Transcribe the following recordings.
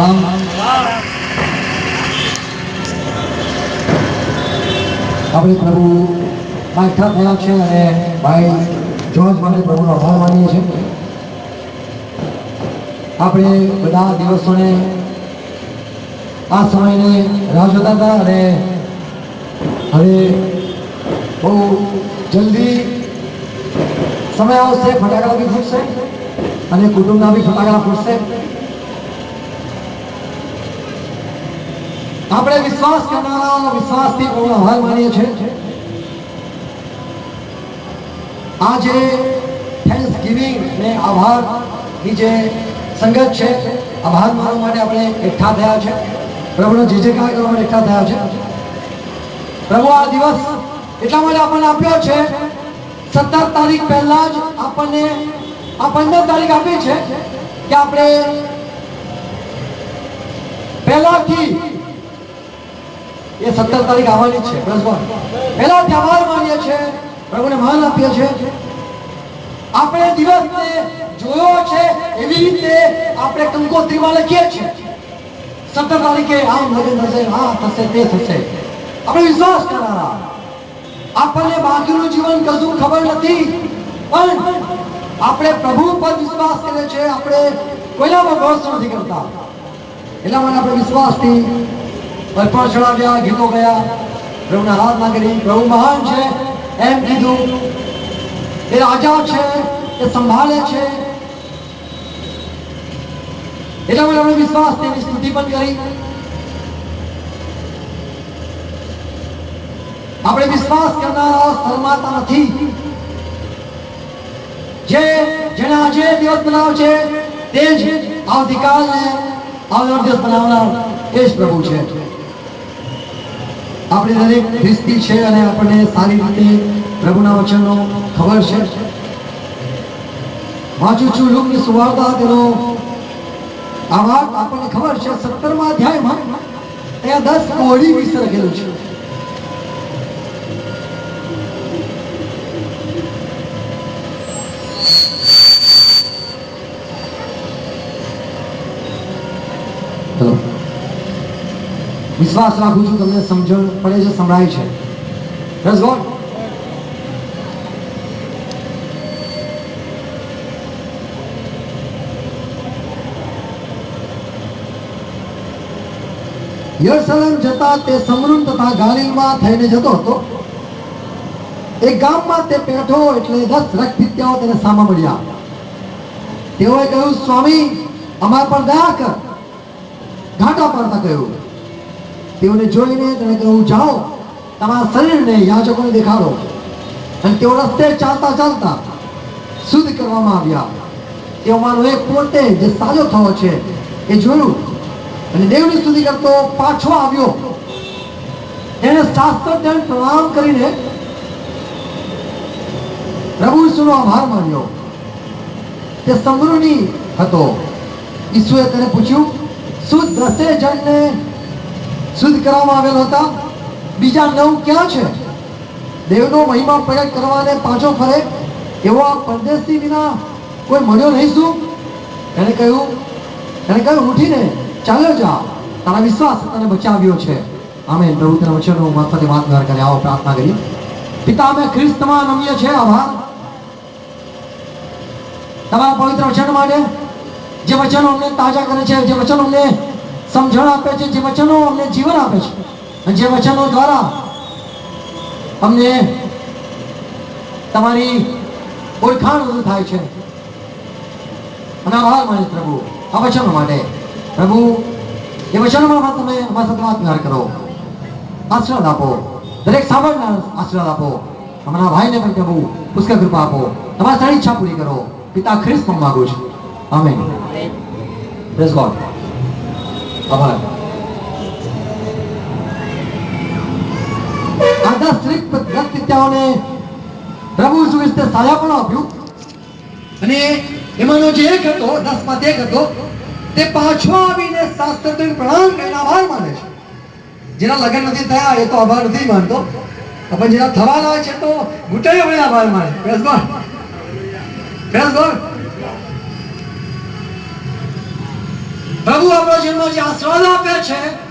સલામ આપણે પ્રભુ એકઠા થયા છે અને ભાઈ જોર્જ માટે પ્રભુનો આભાર માનીએ છીએ. આપણે બધા દિવસોને આ સમયને રાહ જોતા હતા અને હવે બહુ જલ્દી સમય આવશે, ફટાકડા બી ફૂટશે અને કુટુંબના બી ફટાકડા ફૂટશે. આપણે વિશ્વાસ કરનારા વિશ્વાસથી પૂર્ણ આભાર માનીએ છીએ. આજે થેન્ક્સ ગિવિંગ ને આભારની જે સંગત છે. આભાર માનવા માટે આપણે એકઠા થયા છે. પ્રભુનો જે જે કાર્ય કરવા માટે એકઠા થયા છે. પ્રભુ આ દિવસ એટલા માટે આપણને આપ્યો છે. સત્તર તારીખ પહેલા જ આપણને આ પંદર તારીખ આપી છે કે આપણે પહેલાથી એ સત્તર તારીખ આવવાની છે પહેલા ત્યાં માનીએ છીએ, પ્રભુને માન આપીએ છીએ. આપણે દિવસને જોયો છે, એવી રીતે આપણે કંકોત્રીમાં લખીએ છીએ. સત્તર તારીખે આમ લગ્ન થશે, આ થશે, તે થશે. આપણે વિશ્વાસ કરનારા. આપણને બાકીનું જીવન કશું ખબર નથી, પણ આપણે પ્રભુ પર વિશ્વાસ કરે છે આપણે કોઈનામાં ભરોસો નથી કરતા. એટલા માટે આપણે વિશ્વાસથી અર્પણ ચડાવ્યા ગીતો ગયા પ્રભુના આરાધના કરી પ્રભુ મહાન છે એમ કીધું એ રાજા છે એ સંભાળે છે એટલા માટે આપણે વિશ્વાસ તેની સ્તુતિ પણ કરી આપણે વિશ્વાસ કરનારા શરમાતા નથી જે જેને આજે દિવસ બનાવ છે તે જ આવતીકાલને આવનાર દિવસ બનાવનાર એ જ પ્રભુ છે આપણે દરેક ખ્રિસ્તી છે અને આપણને સારી રીતે પ્રભુના વચનનો ખબર છે. વાંચું છું લોકની સુવાર્તા તેનો આ વાત આપણને ખબર છે. સત્તરમા અધ્યાયમાં ત્યાં દસ કોળી વિશે લખેલું છે. વિશ્વાસ રાખું છું, તમને સમજણ પડે છે, સંભળાય છે. યરુશલેમ જતા તે સમૃદ્ધ તથા ગાલિલમાં થઈને જતો હતો. એક ગામમાં તે પેઠો એટલે દસ રખપિત્યાઓ તેને સામા મળ્યા. તેઓએ કહ્યું, સ્વામી, અમાર પર દયા કર. ઘાટા પાડતા કહ્યું તેઓને જોઈને તેણે કહ્યું, જાઓ, તમારા શરીરને યાજકોને દેખાડો. અને તેઓ રસ્તે ચાલતા ચાલતા શુદ્ધ કરવામાં આવ્યા. તેઓમાંનો એક પોતે જે સાજો થયો છે એ જોયું અને દેવની સ્તુતિ કરતો પાછો આવ્યો. એને શાસ્ત્ર તેને પ્રણામ કરીને પ્રભુ ઈસુનો આભાર માન્યો. તે સમૃદ્ધિ હતો. ઈસુએ તેને પૂછ્યું, શું દસે જણને શુદ્ધ કરવામાં આવેલ હતા. બીજા નવ ક્યાં છે? દેવનો મહિમા પ્રગટ કરવાને પાછો ફરે એવો આ પરદેશી વિના કોઈ મળ્યો નહીં શું? એને કહ્યું એને કહ્યું, ઉઠીને ચાલ્યો જા. તારા વિશ્વાસ તને બચાવ્યો છે. અમે પ્રભુ તેના વચનો મારફતે વાત વ્યવહાર કરી. આવો પ્રાર્થના કરી પિતા અમે ખ્રિસ્તમાં નમીએ છે. આભાર. તમારા પવિત્ર વચન માટે જે વચનો અમને તાજા કરે છે, જે વચનો અમને સમજણ આપે છે જે વચનો અમને જીવન આપે છે. અને જે વચનો દ્વારા અમને તમારી ઓળખાણ વધુ થાય છે. અને આભાર માને પ્રભુ આ વચનો માટે. પ્રભુ એ વચનોમાં તમે અમારા સાથે વાત કરો. આશીર્વાદ આપો. દરેક સાંભળનાર આશીર્વાદ આપો. અમારા ભાઈને પણ પ્રભુ પુષ્કળ કૃપા આપો. તમારી સારી ઈચ્છા પૂરી કરો. પિતા ખ્રિસ્ત પણ માંગુ છું. આમેન. પ્રેઝ ગોડ આભાર આ દસ સ્ત્રી વ્યક્તિત્વોને પ્રભુ ઈસુ ખ્રિસ્તે સાજાપણું આપ્યું અને એમાંનો જે એક હતો દસમાં એક હતો તે પાછો આવીને શાસ્ત્ર પ્રણામ કરીને આભાર માને છે જેના લગ્ન નથી થયા એ તો આભાર નથી માનતો પણ જેના થવાના છે તો ઘૂંટાઈ આભાર માને પ્રેસ ગોડ પ્રેસ ગોડ પ્રભુ આપણા જન્મ જે આશીર્વાદ આપ્યા છે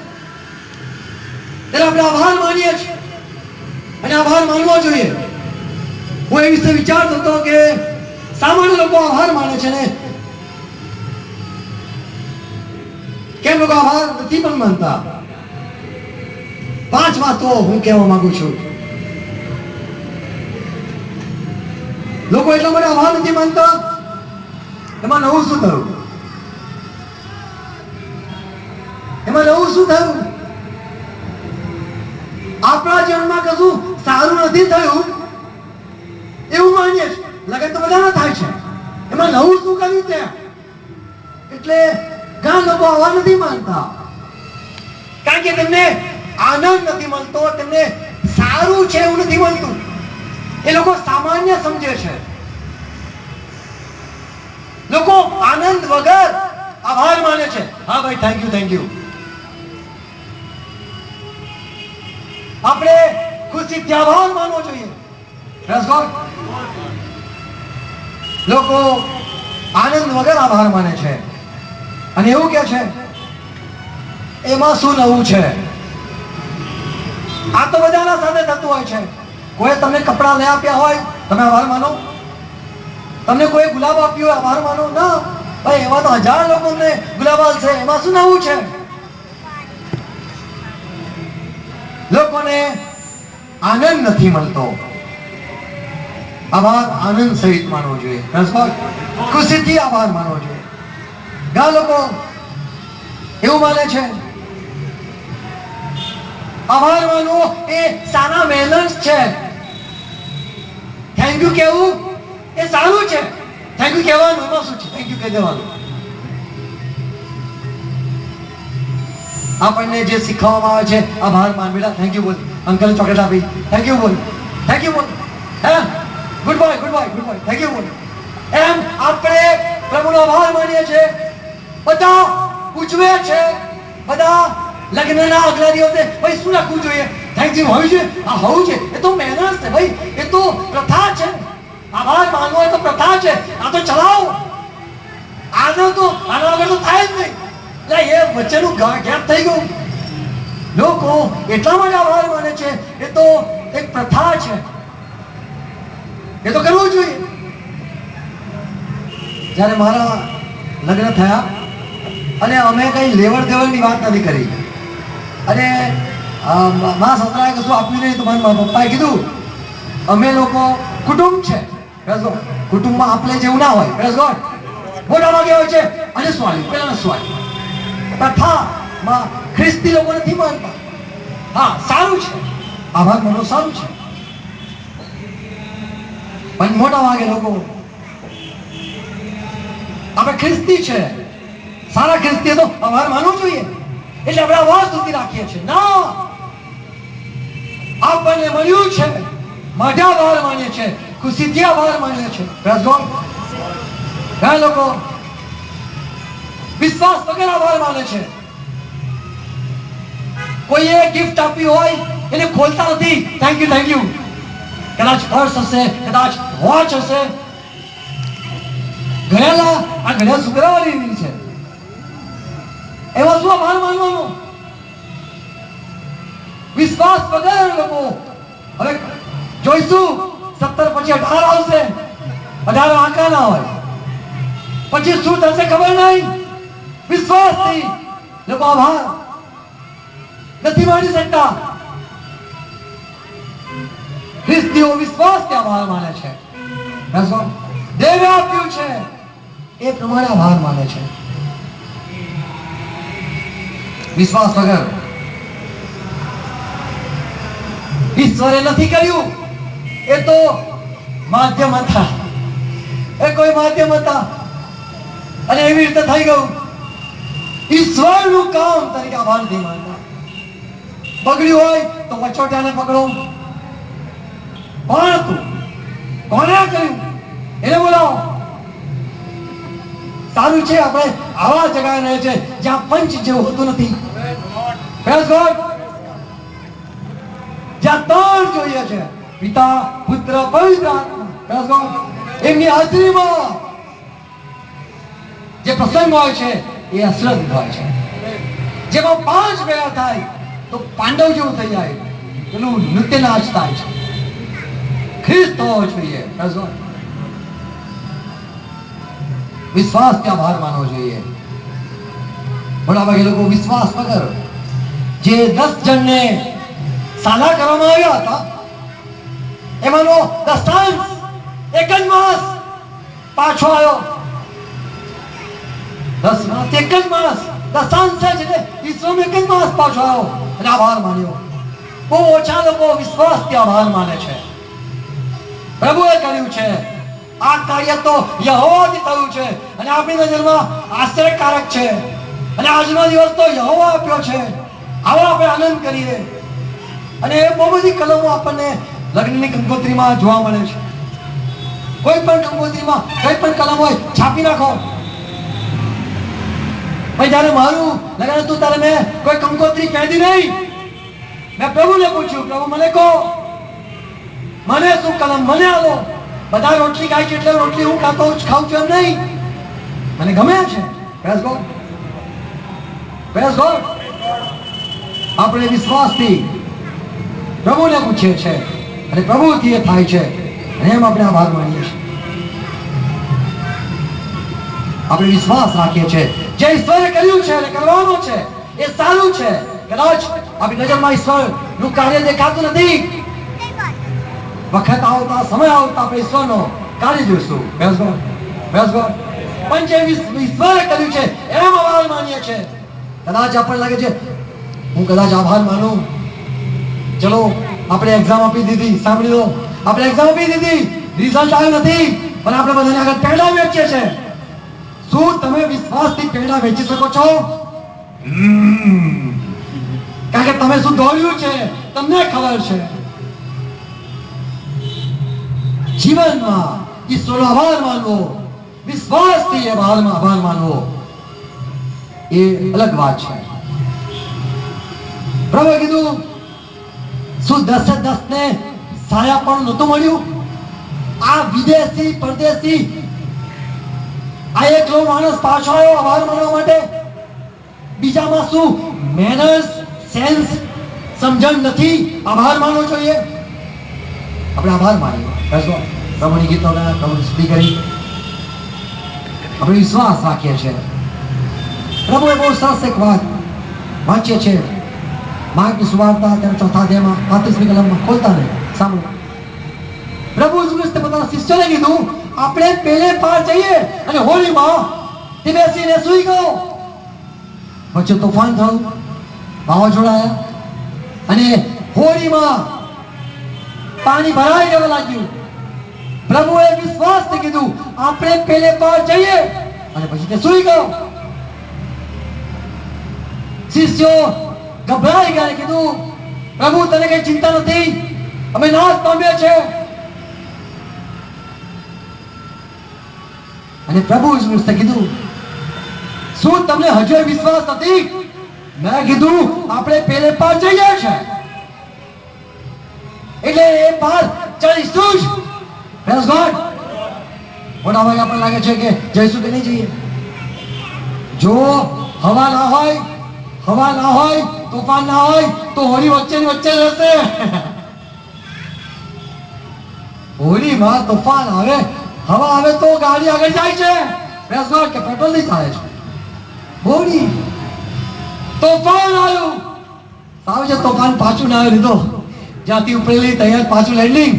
ત્યારે આપણે આભાર માનીએ છીએ. અને આભાર માનવો જોઈએ. હું એ વિશે વિચારતો હતો કે સામાન્ય લોકો આભાર માને છે ને. કેમ લોકો આભાર નથી પણ માનતા? પાંચ વાતો હું કહેવા માંગુ છું. લોકો એટલા માટે આભાર નથી માનતા? એમાં નવું શું થયું? શું થયું? આપણા જીવનમાં કશું સારું નથી થયું? એવું માનીએ લગન તો બધાના થાય છે. એમાં નવું શું કર્યું ત્યાં એટલે ઘણા લોકો આવા નથી માનતા. કારણ કે તેમને આનંદ નથી મળતો, તેમને સારું છે એવું નથી મળતું. એ લોકો સામાન્ય સમજે છે. લોકો આનંદ વગર આભાર માને છે. હા ભાઈ થેન્ક યુ થેન્ક યુ આપણે ખુશીથી આભાર માનવો જોઈએ. લોકો આનંદ વગર આભાર માને છે. અને એવું કે છે, એમાં શું નવું છે? આ તો બધાના સાથે થતું હોય છે. કોઈ તમને કપડાં લઈ આપ્યા હોય, તમે આભાર માનો. તમને કોઈ ગુલાબ આપ્યો હોય, આભાર માનો. ના, ભાઈ, એવા તો હજાર લોકોને ગુલાબ છે. એમાં શું નવું છે? લોકોને આનંદ નથી મળતો. આભાર આનંદ સહિત માનવો જોઈએ. ખુશીથી આભાર માનવો જોઈએ. ઘણા લોકો એવું માને છે, આભાર માનવો એ સારા બેલેન્સ છે. થેન્ક યુ કેવું એ સારું છે. થેન્ક યુ કહેવાનું એમાં શું છે? થેન્ક યુ કહી દેવાનું. આપણને જે શીખવવામાં આવે છે, આભાર માનવીડા થેન્ક યુ બોલ. અંકલ ચોકલેટ આપી. થેન્ક યુ બોલ. થેન્ક યુ બોલ. હે? Good boy good boy good boy thank you બોલ. એમ આપણે પ્રભુનો આભાર માનીએ છીએ. બધા ઉજવે છે. બધા લગ્નના આગલા દિવસે ભાઈ, શું રાખવું જોઈએ? થેન્ક યુ હોવું જોઈએ? આ હોવું છે. એ તો મહેનત છે, ભાઈ. એ તો પ્રથા છે. આભાર માનવો એ તો પ્રથા છે. આ તો ચલાવો. આનો તો, આના વગર તો થાય જ નહીં. એ વચ્ચેનું ગેપ થઈ ગયું. લોકો એટલા માટે આભાર માને છે, એ તો એક પ્રથા છે. એ તો કરવું જોઈએ. જ્યારે મારા લગ્ન થયા, અને અમે કઈ લેવડ દેવડની વાત નથી કરી. અને મા સસરાએ કશું આપ્યું નહીં, તો મારા પપ્પાએ કીધું, અમે લોકો કુટુંબ છે. કુટુંબમાં આપણે જેવું ના હોય. મોટા ભાગે હોય છે, અને સ્વાળી પેલા સ્વાળી. પ્રથામાં ખ્રિસ્તી લોકો નથી માનતા હા, સારું છે. આભાર માનો સારું છે. પણ મોટા ભાગે લોકો આપણે ખ્રિસ્તી છે. સારા ખ્રિસ્તી તો આભાર માનવું જોઈએ. એટલે આપણે અવાજ સુધી રાખીએ છીએ. ના! આપણને મળ્યું છે. માટે આભાર માનીએ છીએ ખુશીથી આભાર માનીએ ઘણા લોકો વિશ્વાસ વગર આભાર માને છે. કોઈએ ગિફ્ટ આપી હોય, એને ખોલતા નથી. થેન્ક યુ થેન્ક યુ કદાચ પર્સ હશે, કદાચ વોચ હશે. ઘરેલા આ ઘરે શુક્રવારની છે. એમાં શું આભાર માનવાનો. વિશ્વાસ વગર લોકો, હવે જોઈશું, સત્તર પછી અઢાર આવશે. અઢાર આંકા ના હોય. પછી શું થશે ખબર નહીં. વિશ્વાસથી લોકો આભાર નથી માની શકતા ખ્રિસ્તીઓ વિશ્વાસથી આભાર માને છે? દેવે આપ્યું છે. એ પ્રમાણે આભાર માને છે. વિશ્વાસ વગર ઈશ્વરે નથી કર્યું. એ તો માધ્યમ હતા. એ કોઈ માધ્યમ હતા. અને એવી રીતે થઈ ગયું. ઈશ્વરનું કામ તરીકે આભાર નથી માનતા. બગડ્યું હોય તો વચોટિયાને પકડો. કોણ હતું કોને કર્યું? એને બોલાવો. સારું છે, આપણે આવા જગ્યાએ રહે છે જ્યાં પંચ જેવું હોતું નથી. જ્યાં ત્રણ જોઈએ છે, પિતા, પુત્ર, પવિત્ર આત્મા. એમની હાજરીમાં જે પ્રસંગ હોય છે એ અશ્રદ્ધ હોય છે. જેમાં પાંચ ભેગા થાય તો પાંડવ જેવું થઈ જાય. એનું નૃત્ય થાય છે. ખ્રિસ્ત હોવો જોઈએ વિશ્વાસ ત્યાં ભાર માનવો જોઈએ. મોટા ભાગે લોકો વિશ્વાસ વગર જે દસ જણને સાલા કરવામાં આવ્યા હતા, એમાંનો દસ્તાંશ એક જ માસ પાછો આવ્યો. માસ, એક જ માણસ દસ્તાંશ છે એટલે ઈસરોનો એક જ માણસ પાછો આવ્યો અને આભાર માન્યો. બહુ ઓછા લોકો વિશ્વાસથી આભાર માને છે. પ્રભુએ કર્યું છે. આ કાર્ય તો યહોવાથી થયું છે અને આપણી નજરમાં આશ્ચર્યકારક છે. અને આજનો દિવસ તો યહોવા આપ્યો છે. આવો આપણે આનંદ કરીએ. અને એ બહુ બધી કલમો આપણને લગ્નની કંકોત્રીમાં જોવા મળે છે. કોઈ પણ કંકોત્રીમાં કોઈ પણ કલમ હોય છાપી નાખો. ભાઈ જ્યારે મારું? લગાડે તું તારે મેં કોઈ કંકોત્રી કહેતી નહીં. મેં પ્રભુને પૂછ્યું, પ્રભુ, મને કહો. મને શું કલમ? મને આવો બધા રોટલી ખાય છે એટલે રોટલી હું ખાતો ખાઉં છું એમ નહીં. મને ગમે છે? પ્રેસ ગોડ પ્રેસ ગોડ આપણે વિશ્વાસથી પ્રભુને પૂછીએ છે અને પ્રભુથી એ થાય છે. એમ આપણે આભાર માનીએ છીએ. આપણે વિશ્વાસ રાખીએ છીએ. જે ઈશ્વરે કર્યું છે અને કરવાનું છે, એ સારું છે. કદાચ આપણી નજરમાં ઈશ્વરનું કાર્ય દેખાતું નથી. વખત આવતા, સમય આવતા આપણે ઈશ્વરનો કાર્ય જોઈશું. Praise God. પણ જે ઈશ્વરે કર્યું છે એમ આભાર માનીએ છે. કદાચ આપણને લાગે છે, હું કદાચ આભાર માનું. ચલો, આપણે એક્ઝામ આપી દીધી. સાંભળી લો. આપણે એક્ઝામ આપી દીધી. રિઝલ્ટ આવ્યું નથી. પણ આપણે બધાને આગળ પેડા વેચીએ છે શું તમે વિશ્વાસથી પેડા વેચી શકો છો? કારણ કે તમે શું દોડ્યું છે? તમને ખબર છે. જીવનમાં ઈશ્વરનો આભાર માનવો, વિશ્વાસથી એ બહારમાં આભાર માનવો એ અલગ વાત છે. પ્રભુએ કીધું, શું દસે દસ ને સાયા પણ નહોતું મળ્યું? આ વિદેશી, પરદેશી આ એકલો માણસ પાછો આવ્યો આભાર માનવા માટે. બીજામાં શું? મેનર્સ સેન્સ સમજણ નથી. આભાર માનવો જોઈએ. આપણે આભાર માનીએ. રમણી ગીતો પ્રભુની સ્તુતિ કરી આપણે વિશ્વાસ રાખીએ છીએ. પ્રભુએ બહુ સરસ એક વાત વાંચીએ છીએ. માર્ગની સુવાર્તા તેના ચોથા અધ્યાયમાં પાંત્રીસમી કલમમાં ખોલતા નહીં સાંભળો. પ્રભુ ખ્રિસ્તે પોતાના શિષ્યને કીધું આપણે પેલે પાર જઈએ અને હોળીમાં તે બેસીને સૂઈ ગયો. વચ્ચે તોફાન થયું, વાવાઝોડા અને હોળીમાં પાણી ભરાઈ જવા લાગ્યું. પ્રભુએ વિશ્વાસથી કીધું, આપણે પેલે પાર જઈએ. અને પછી તે સૂઈ ગયો. શિષ્યો ગભરાઈ ગયા કીધું, પ્રભુ, તને કઈ ચિંતા નથી. અમે નાશ પામ્યા છે અને પ્રભુ ઈસુ કીધું, શું તમને હજુ વિશ્વાસ નથી? મેં કીધું, આપણે પેલે પાર જઈએ છે. એટલે એ પાર ચડીશું જ. પ્રેસ ગોડ મોટા ભાગે આપણને લાગે છે કે જઈશું કે નહીં જઈએ? જો હવા ના હોય, હવા ના હોય, તોફાન ના હોય, તો હોળી વચ્ચે વચ્ચે રહેશે હોળીમાં તોફાન આવે હવા હવે તો ગાડી આગળ જાય છે. બેસવા કે પેટ્રોલ નહીં થાય છે. બોડી તોફાન આવ્યું. સાવ છે તોફાન પાછું ના લીધો. જ્યાંથી ઉપરેલી તૈયાર પાછું લેન્ડિંગ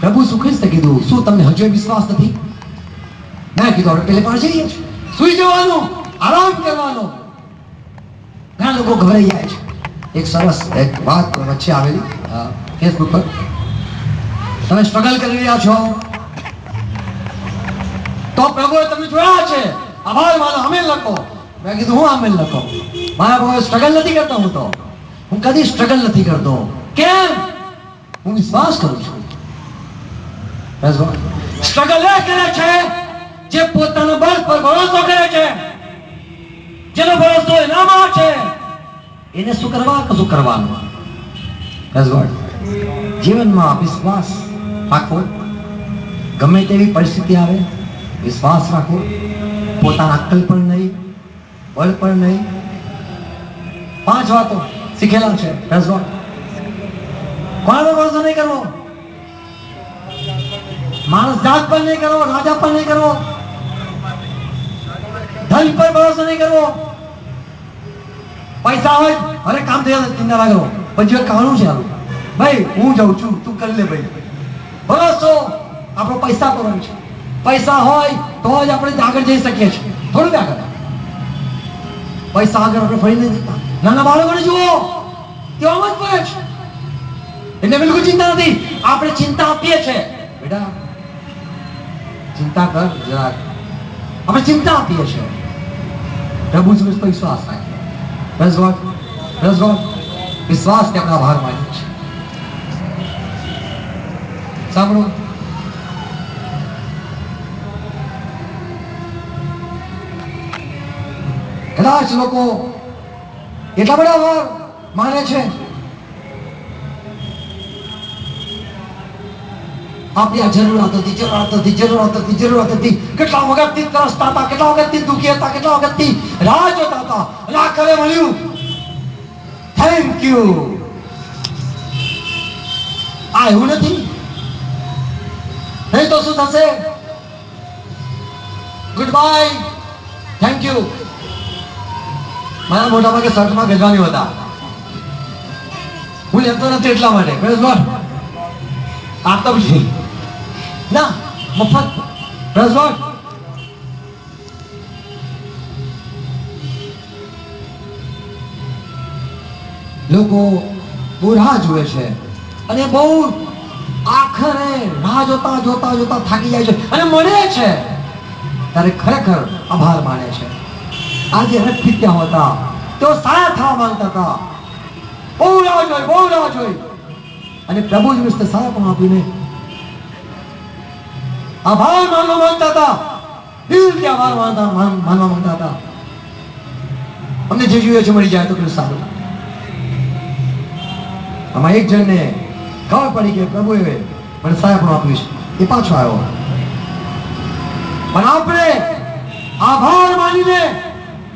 પ્રભુ શું ખ્રિસ્ત કીધું? શું તમને હજુ વિશ્વાસ નથી? મેં કીધું, આપણે પેલે પણ જઈએ સુઈ જવાનું. આરામ કરવાનો. ઘણા લોકો ગભરાઈ જાય છે. એક સરસ એક વાત વચ્ચે આવેલી ફેસબુક પર. તમે સ્ટ્રગલ કરી રહ્યા છો? તો પ્રભુએ તમે જોયા છે. આભાર માનો અમે લખો. મેં કીધું, હું અમેલ લખો? મારા પ્રભુ સ્ટ્રગલ નથી કરતો હું તો. હું કદી સ્ટ્રગલ નથી કરતો. કેમ? હું વિશ્વાસ કરું છું. સ્ટ્રગલ એ કરે છે જે પોતાના બળ પર ભરોસો કરે છે. જેનો ભરોસો એનામાં છે. એને શું કરવા, કશું કરવાનું? જીવનમાં વિશ્વાસ રાખવો ગમે તેવી પરિસ્થિતિ આવે, વિશ્વાસ રાખો. પોતાના અક્કલ પણ નહીં, બળ પણ નહીં. પાંચ વાતો શીખેલા છે દસ વાત કોનો ભરોસો નહીં કરવો? માણસ જાત પર નહીં કરવો, રાજા પર નહીં કરવો. ધન પર ભરોસો નહીં કરવો. પૈસા હોય, અરે કામ થયા ચિંતા ના પછી કાણું છે ભાઈ, હું જાઉં છું, તું કરી લે ભાઈ. ભરોસો આપણો પૈસા પર હોય છે. પૈસા હોય તો જ આપણે આગળ જઈ શકીએ છીએ. થોડું આગળ. પૈસા આગળ આપણે ફરી નથી જતા. નાના બાળકોને જુઓ, તેઓ જ પડે છે. એટલે બિલકુલ ચિંતા નથી. આપણે ચિંતા આપીએ છીએ. બેટા, ચિંતા કર જરાક. આપણે ચિંતા આપીએ છીએ. પ્રભુ જ વિશ્વાસ રાખે રસ God. રસ God. વિશ્વાસથી આપણે આભાર માનીએ છીએ સાંભળો. કદાચ લોકો એટલા બધા વાર માને છે. આપણી આ જરૂરત હતી જરૂરત હતી જરૂરત હતી જરૂરત હતી. કેટલા વખતથી તરસતા હતા કેટલા વખતથી દુઃખી હતા, કેટલા વખતથી રાહ જોતા હતા. અને કરે મળ્યું. થેન્ક યુ આ એવું નથી? નહીં તો શું થશે? ગુડ બાય થેન્ક યુ મારા મોટા ભાગે શર્ટમાં ગજવાની હતા. હું લેતો નથી એટલા માટે. પ્રેઝ ગોડ આ તો પછી ના, મફત. પ્રેઝ લોકો બુરા જુએ છે. અને બહુ આખરે રાહ જોતા જોતા જોતા થાકી જાય છે. અને મળે છે. ત્યારે ખરેખર આભાર માને છે. આજે હઠીત્યા હતા. તેઓ સારા થવા માંગતા હતા. બહુ રાહ જોઈ બહુ રાહ જોઈ અને પ્રભુ જ વિશે સારા પણ આપીને આભાર માનવા માંગતા હતા. દિલથી આભાર માનતા માનવા માંગતા હતા. અમને જે જોઈએ છે, મળી જાય તો કેટલું સારું. આમાં એક જણને ખબર પડી કે પ્રભુએ. પણ પણ આપ્યું છે. એ પાછો આવ્યો. પણ આપણે આભાર માનીને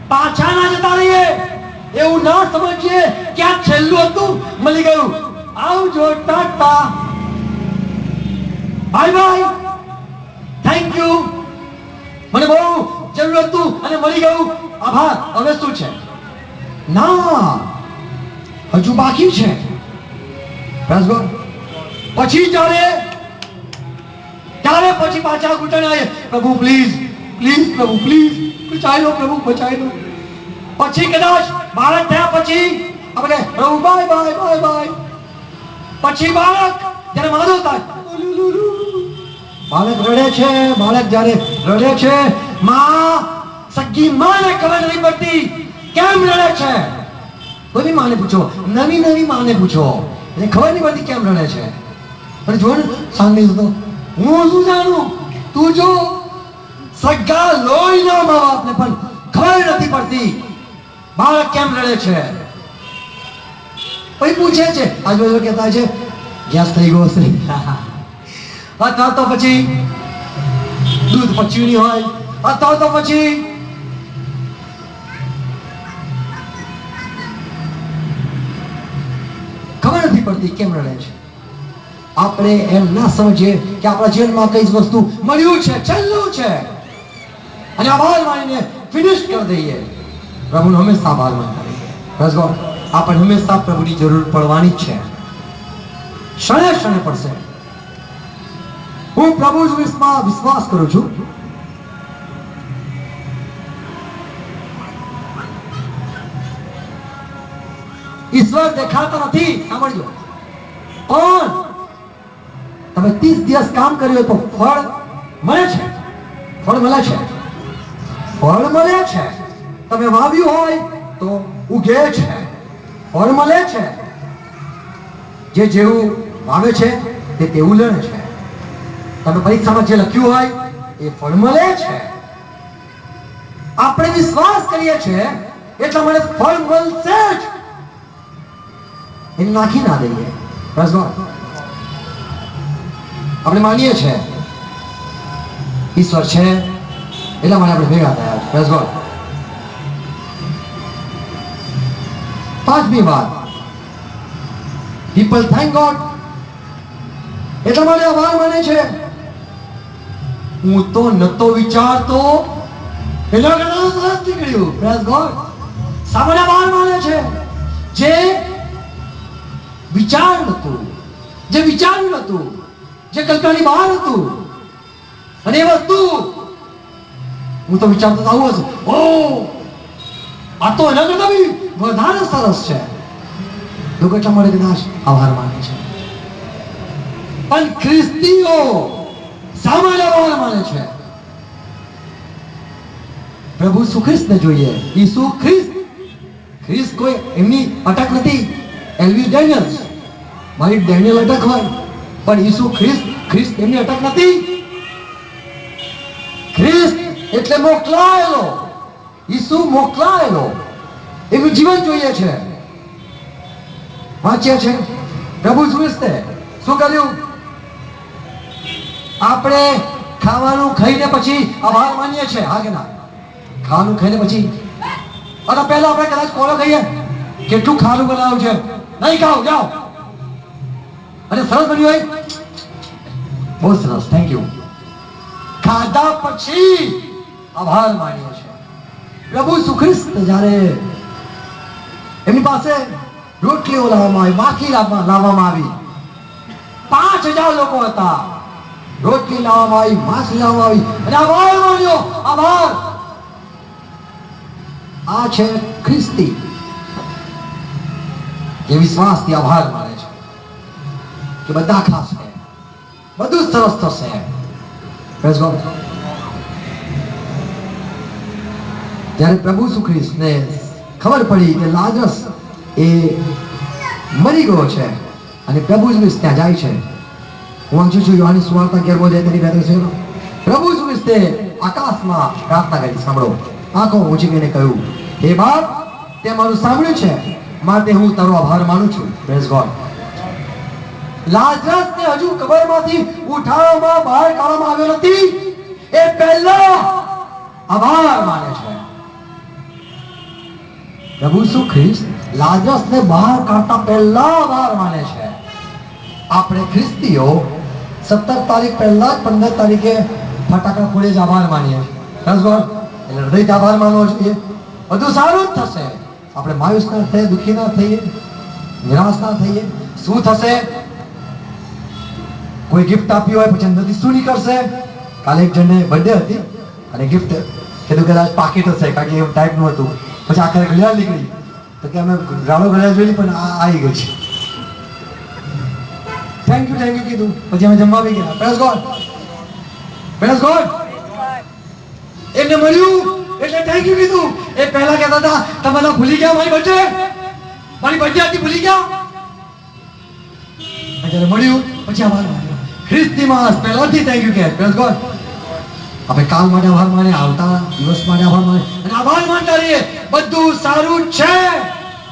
પાછા ના જતા રહીએ. એવું ના સમજીએ કે આ છેલ્લું હતું, મળી ગયું. આવજો, ta ta. Bye bye. Thank you મને બહુ જરૂર હતું અને મળી ગયું. આભાર. હવે શું છે? ના. હજુ બાકી છે. બસ. પછી જ્યારે, ત્યારે પછી પાછા ઘૂંટણ આવે પ્રભુ પ્લીઝ પ્લીઝ પ્રભુ પ્લીઝ બચાવી લો, પ્રભુ, બચાવી લો. પછી કદાચ બાળક થયા પછી આપણે, પ્રભુ બાય બાય બાય બાય પછી બાળક જ્યારે મારો થાય બાળક રડે છે, બાળક જ્યારે રડે છે, માં સગી માને ખબર નહીં પડતી, કેમ રડે છે? બધી માને પૂછો, નવી નવી માને પૂછો. એને ખબર નહીં પડતી કેમ રડે છે. પણ જો ને સાંગલી તો. હું શું જાણું? તું જો સગા લોહીના મા બાપને પણ ખબર નથી પડતી. બાળક કેમ રડે છે? પછી પૂછે છે, આજુબાજુ કહેતા છે, ગેસ થઈ ગયો હશે અથવા તો પછી, દૂધ પચ્યું નહીં હોય, અથવા તો પછી, ખબર નથી પડતી કેમ રડે છે. આપણે એમ ના સમજીએ કે આપણા જીવનમાં કઈ વસ્તુ મળ્યું છે છેલ્લું છે. અને આભાર માનીને ફિનિશ કરી દઈએ. પ્રભુનો હંમેશા આભાર માનતા આપણને હંમેશા પ્રભુની જરૂર પડવાની છે. ક્ષણે ક્ષણે પડશે. હું પ્રભુ વિશ્વાસ વિશ્વાસ કરું છું. ઈશ્વર દેખાતા નથી, સાંભળજો. પણ તમે 30 દિવસ કામ કર્યું તો ફળ મળે છે? ફળ મળે છે? ફળ મળે છે. તમે વાવ્યું હોય તો ઉગે છે. ફળ મળે છે. જે જેવું વાવે છે તે તેવું લણે છે. તમે પરીક્ષામાં જે લખ્યું હોય એ ફળ મળે છે. આપણે વિશ્વાસ કરીએ છીએ એટલા માટે ફળ મળશે જ. એને નાખી ના દઈએ. બસ આપણે માનીએ છીએ. ઈશ્વર છે, એટલા માટે આપણે ભેગા થયા છે પાંચમી વાત. પીપલ થેન્ક ગોડ એટલા માટે આભાર માને છે. હું તો નતો વિચારતો. એટલા ઘણા સરસ નીકળ્યું. પ્રેસ ગોડ સામાન્ય આભાર માને છે. જે વિચાર નતું જે વિચાર્યું નતું જે કલ્પનાની બહાર હતું. અને એ વસ્તુ હું તો વિચારતો આવું હશે ઓ! આ તો એના કરતા બી વધારે સરસ છે. લોકો એટલા માટે કદાચ આભાર માને છે. પણ ખ્રિસ્તીઓ સામાન્ય આભાર માને છે. પ્રભુ સુખ્રિસ્ત ખ્રિસ્તને જોઈએ. ઈસુ ખ્રિસ્ત. ખ્રિસ્ત કોઈ એમની અટક નથી. એલવી ડેનિયલ્સ. મારી ડેનિયલ અટક હોય. પણ ઈસુ ખ્રિસ્ત ખ્રિસ્ત એમની અટક નથી. ખ્રિસ્ત એટલે મોકલાયેલો. ઈસુ મોકલાયેલો. એનું જીવન જોઈએ છે. વાંચીએ છે. પ્રભુ ખ્રિસ્તે શું કર્યું? આપણે ખાવાનું ખાઈને પછી આભાર માનીએ છીએ, હા કે ના? ખાવાનું ખાઈને પછી? અને પહેલા આપણે કદાચ કોલો કહીએ કેટલું ખારું બનાવ્યું છે. નહીં ખાઓ, જાઓ. અને સરસ બન્યું હોય બહુ સરસ થેન્ક યુ ખાધા પછી આભાર માન્યો છે પ્રભુ સુખ્રિસ્ત જ્યારે એમની પાસે રોટલીઓ લાવવામાં આવી માખી લાવવા- લાવવામાં આવી. પાંચ હજાર લોકો હતા. રોટલી લાવવામાં આવી માછલી લાવવામાં આવી. અને આભાર માન્યો, આભાર. આ છે ખ્રિસ્તી. જે વિશ્વાસથી આભાર માને. છે કે બધા ખાશે બધું સરસ થશે. જ્યારે પ્રભુ સુખ્રિસ્તને ખબર પડી કે લાજરસ એ મરી ગયો છે અને પ્રભુ ઈસુ ત્યાં જાય છે. હું વાંચું છું યોહાની સુવાર્તા ગેરમો જાય તેની બેત્રીસ છે. પ્રભુ સુખ્રિસ્તે આકાશમાં પ્રાર્થના કરી, સાંભળો. આંખો ઊંચી કરીને કહ્યું, હે બાપ, તે મારું સાંભળ્યું છે. માટે હું તારો આભાર માનું છું. પ્રેઝ ગોડ લાજરસને હજુ કબરમાંથી ઉઠાવવામાં બહાર કાઢવામાં આવ્યો નથી એ પહેલા આભાર માને છે. પ્રભુ ઈસુ ખ્રિસ્ત લાજરસને બહાર કાઢતા પહેલા આભાર માને છે? આપણે ખ્રિસ્તીઓ સત્તર તારીખ પહેલા જ પંદર તારીખે ફટાકડા ખોલી જ આભાર માનીએ રસભર એટલે હૃદયથી આભાર માનવો જોઈએ. બધું સારું જ થશે. આપણે માયુસ ના થઈએ દુઃખી ના થઈએ, નિરાશ ના થઈએ. શું થશે? કોઈ ગિફ્ટ આપી હોય પછી અંદરથી શું નીકળશે? કાલે એક જણને બર્થડે હતી અને ગિફ્ટ કીધું કદાચ પાકીટ હશે કારણ કે એવું ટાઈપનું હતું. પછી આખરે ઘડિયાળ નીકળી. તો કે અમે રાડો ઘડિયાળ જોઈ પણ આ આવી ગઈ છે. થેન્ક યુ થેન્ક યુ કીધું. પછી અમે જમવા આવી ગયા. પ્રેસ ગોડ પ્રેસ ગોડ એમને મળ્યું. એટલે થેન્ક યુ કીધું. એ પહેલા કહેતા હતા તમે લોકો ભૂલી ગયા, મારી બર્થડે મારી બર્થડે હતી, ભૂલી ગયા? જ્યારે મળ્યું. પછી આભાર માન્યો ખ્રિસ્તી માસ પહેલાથી થેન્ક યુ કહે પ્રેસ ગોડ આપણે કાલ માટે આભાર માને આવતા દિવસ માટે આભાર માને અને આભાર માનતા રહીએ બધું સારું જ છે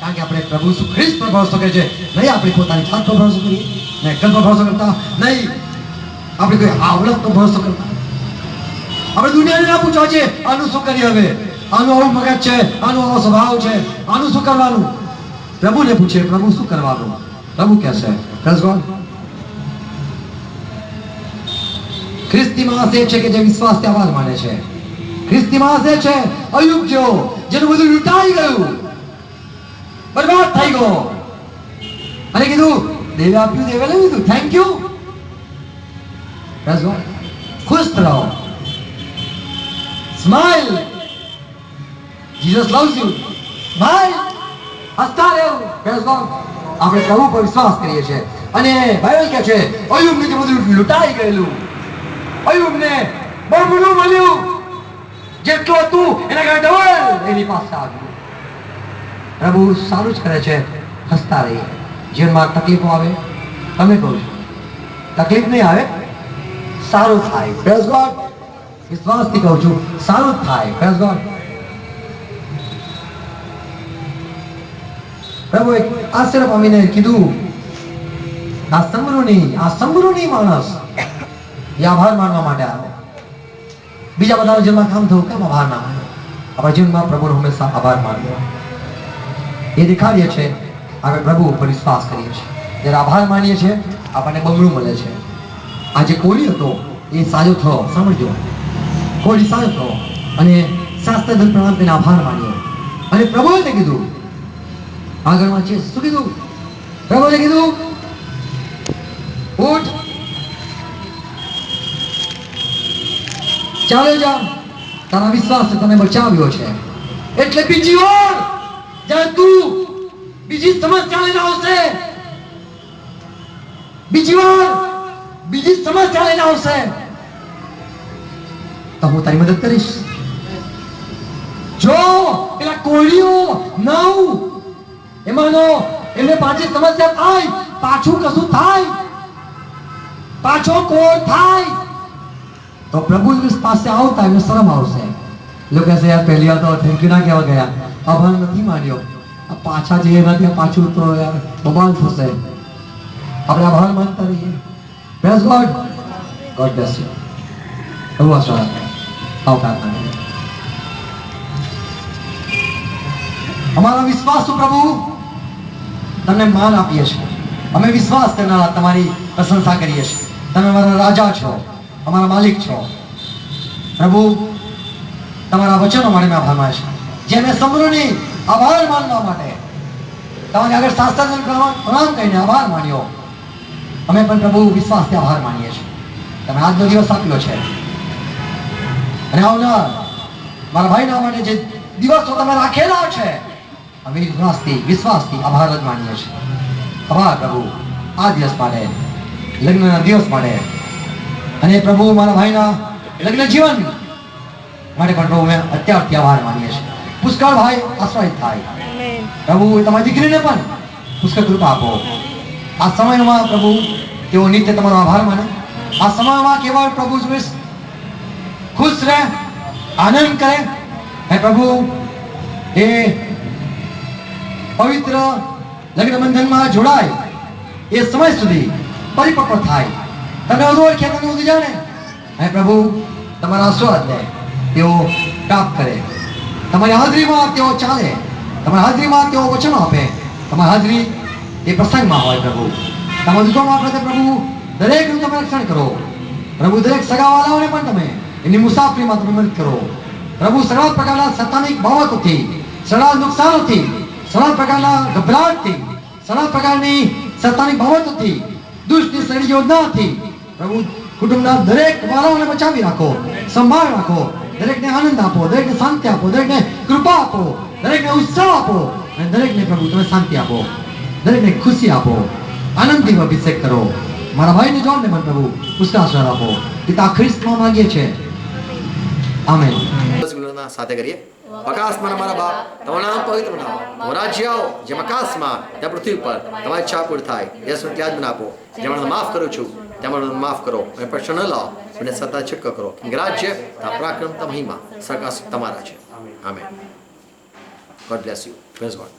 કારણ કે આપણે પ્રભુ ઈસુ ખ્રિસ્ત પર ભરોસો કરીએ છીએ નહીં આપણી પોતાની જાત પર ભરોસો કરીએ નહીં અક્કલ પર ભરોસો કરતા નહીં આપણે કોઈ આવડત પર ભરોસો કરતા આપણે દુનિયાને ના પૂછવા છે આનું શું કરીએ હવે આનું આવું મગજ છે આનો આવો સ્વભાવ છે આનું શું કરવાનું પ્રભુને પૂછે પ્રભુ શું કરવાનું પ્રભુ કહેશે પ્રેઝ ગોડ ખ્રિસ્તી માણસ એ છે કે જે વિશ્વાસથી આભાર માને છે? ખ્રિસ્તી માણસ એ છે અયુબ જેવો, જેનું બધું લૂંટાઈ ગયું. બરબાદ થઈ ગયો. અને કીધું, દેવે આપ્યું, દેવે લઈ લીધું. થેન્ક યુ ખુશ રહો smile Jesus loves you smile હસતા રહેવું. ગોડ આપણે પ્રભુ પર વિશ્વાસ કરીએ છીએ. અને બાઇબલ કહે છે અયુબને જે બધું લૂંટાઈ ગયેલું અયુબને બહુ મળ્યું. જેટલું હતું એના કરતા ડબલ એની પાસે આવ્યું. પ્રભુ સારું જ કરે છે હસતા રહીએ. જીવનમાં તકલીફો આવે. તમે કહો છો. તકલીફ નહીં આવે. સારું થાય. પ્રેઝ ગોડ વિશ્વાસથી કહું છું, સારું થાય. પ્રેઝ ગોડ પ્રભુ એક આશ્ચર્ય પામીને કીધું, આ સમરૂની આ સમરૂની માણસ એ આભાર માનવા માટે આવે. બીજા બધાના જીવનમાં કામ થયું કેમ આભાર ના માન્યો આપણા જીવનમાં પ્રભુનો હંમેશા આભાર માન્યો એ દેખાડીએ છે આપણે પ્રભુ ઉપર વિશ્વાસ કરીએ છીએ. જ્યારે આભાર માનીએ છીએ, આપણને બમણું મળે છે. આ જે કોળી હતો, એ સાજો થયો સમજો કોળી સાજો થયો, અને શાસ્ત્ર ધન પ્રમાણ તેને આભાર માન્યો. અને પ્રભુએ કીધું આગળમાં છે શું કીધું? પ્રભુએ કીધું? ચાલે જા તારા વિશ્વાસ તને બચાવ્યો છે. એટલે બીજી વાર જ્યારે તું બીજી સમસ્યા લઈને આવશે, બીજી વાર બીજી સમસ્યા લઈને આવશે, તો હું તારી મદદ કરીશ. જો પેલા કોળીઓ નવ એમાંનો એમને પાછી સમસ્યા થાય, પાછું કશું થાય, પાછો કોળ થાય તો પ્રભુ પાસે આવતા એમને શરમ આવશે. લોકો કહેશે યાર પહેલી વાર તો થેન્ક ના કહેવા ગયા. આભાર નથી માન્યો. પાછા જઈએ ના ત્યાં પાછું તો યાર બબાલ થશે. આપણે આભાર માનતા રહીએ. Bless God God bless you એવું આશા રાખે આવ વિશ્વાસ કરીએ. પ્રભુ? તમને માન આપીએ છીએ. અમે વિશ્વાસ કરનારા તમારી પ્રશંસા કરીએ છીએ. તમે અમારા રાજા છો. અમારા માલિક છો. પ્રભુ, તમારા વચનો માટે મેં આભાર માનું જે મેં સમૃદ્ધિ, આભાર માનવા માટે તમારી આગળ શાસ્ત્રજન પ્રણામ કહીને આભાર માન્યો. અમે પણ પ્રભુ વિશ્વાસથી આભાર માનીએ છીએ. તમે આજનો દિવસ આપ્યો છે. અને આવનાર મારા ભાઈના માટે જે દિવસો તમે રાખેલા છે, અમે વિશ્વાસથી વિશ્વાસથી આભાર જ માનીએ છીએ. આભાર પ્રભુ. આ દિવસ માટે, લગ્નના દિવસ માટે અને પ્રભુ મારા ભાઈના લગ્ન જીવન માટે પણ પ્રભુ અમે અત્યારથી આભાર માનીએ છીએ. પુષ્કળ ભાઈ આશ્રય થાય. પ્રભુ એ તમારી દીકરીને પણ પુષ્કળ કૃપા આપો. આ સમયમાં પ્રભુ તેઓ નિત્ય તમારો આભાર માને. આ સમયમાં કેવળ પ્રભુ જોઈશ ખુશ રહે આનંદ કરે. હે પ્રભુ એ પવિત્ર લગ્ન બંધનમાં જોડાય એ સમય સુધી પરિપક્વ થાય. તમે વધુ ઓળખે તમે વધુ જાણે હે પ્રભુ, તમારા આશીર્વાદ લે તેઓ પ્રાપ્ત કરે. તમારી હાજરીમાં તેઓ ચાલે. તમારી હાજરીમાં તેઓ વચનો આપે. તમારી હાજરી એ પ્રસંગમાં હોય પ્રભુ. તમારા દુઃખોમાં આપણે પ્રભુ? દરેકનું તમે રક્ષણ કરો. પ્રભુ, દરેક સગાવાલાઓને પણ તમે એની મુસાફરીમાં તમે મદદ કરો. પ્રભુ સર્વ પ્રકારના સત્તાનિક બાબતોથી સરળ નુકસાનોથી સરળ પ્રકારના ગભરાટથી સરળ પ્રકારની સત્તાનિક બાબતોથી દુષ્ટની સડી યોજનાથી પ્રભુ, કુટુંબના દરેક વાળાઓને બચાવી રાખો, સંભાળ રાખો, દરેકને આનંદ આપો, દરેકને શાંતિ આપો, દરેકને કૃપા આપો, દરેકને ઉત્સાહ આપો અને દરેકને પ્રભુ તમે શાંતિ આપો, દરેકને ખુશી આપો, આનંદથી અભિષેક કરો. મારા ભાઈને જોડને પણ પ્રભુ ઉત્સાહ આપો પિતા ખ્રિસ્તમાં માંગીએ છે. આમેન. સાથે કરીએ. આકાશમાં મારા બાપ, તમારું નામ પવિત્ર બનાવો. તમારું રાજ્ય આવો જેમ આકાશમાં, ત્યાં પૃથ્વી પર તમારી ઈચ્છા પૂરી થાય. યસ ત્યાં જ બનાવો જેમ માફ કરું છું તેમ મને માફ કરો અને પ્રશ્ન ન લાવો. મને સત્તા છૂટકો કરો. કેમ महिमा રાજ્ય તા પરાક્રમ amen God bless you praise amen.